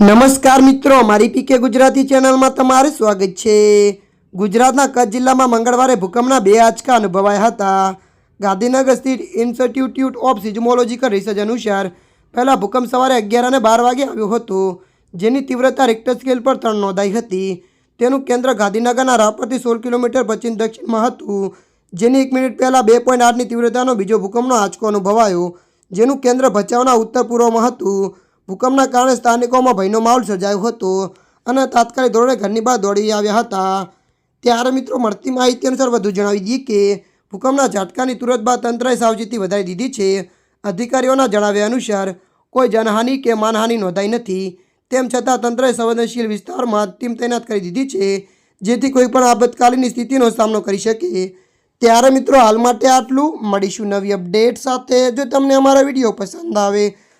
નમસ્કાર મિત્રો મારી પીકે ગુજરાતી ચેનલમાં તમારું સ્વાગત છે. ગુજરાતના કચ્છ જિલ્લામાં મંગળવારે ભૂકંપના બે આંચકા અનુભવાયા હતા. ગાંધીનગર સ્થિત ઇન્સ્ટિટ્યૂટ ઓફ સિઝમોલોજીકલ રિસર્ચ અનુસાર પહેલા ભૂકંપ સવારે અગિયાર અને બાર વાગે આવ્યો હતો, જેની તીવ્રતા રિક્ટર સ્કેલ પર ત્રણ નોંધાઈ હતી. તેનું કેન્દ્ર ગાંધીનગરના રાપરથી સોળ કિલોમીટર પશ્ચિમ દક્ષિણમાં હતું, જેની એક મિનિટ પહેલાં બે પોઈન્ટ આઠની તીવ્રતાનો બીજો ભૂકંપનો આંચકો અનુભવાયો, જેનું કેન્દ્ર ભચાઉના ઉત્તર પૂર્વમાં હતું. ભૂકંપના કારણે સ્થાનિકોમાં ભયનો માહોલ સર્જાયો હતો અને તાત્કાલિક ધોરણે ઘરની બહાર દોડી આવ્યા હતા. ત્યારે મિત્રો, મળતી માહિતી અનુસાર વધુ જણાવી દઈએ કે ભૂકંપના ઝાટકાની તુરંત બાદ તંત્રએ સાવચેતી વધારી દીધી છે. અધિકારીઓના જણાવ્યા અનુસાર, કોઈ જનહાનિ કે માનહાનિ નોંધાઈ નથી. તેમ છતાં તંત્રએ સંવેદનશીલ વિસ્તારમાં ટીમ તૈનાત કરી દીધી છે, જેથી કોઈ પણ આપતકાલીન સ્થિતિનો સામનો કરી શકે. ત્યારે મિત્રો, હાલ માટે આટલું. મળીશું નવી અપડેટ સાથે. જો તમને અમારા વીડિયો પસંદ આવે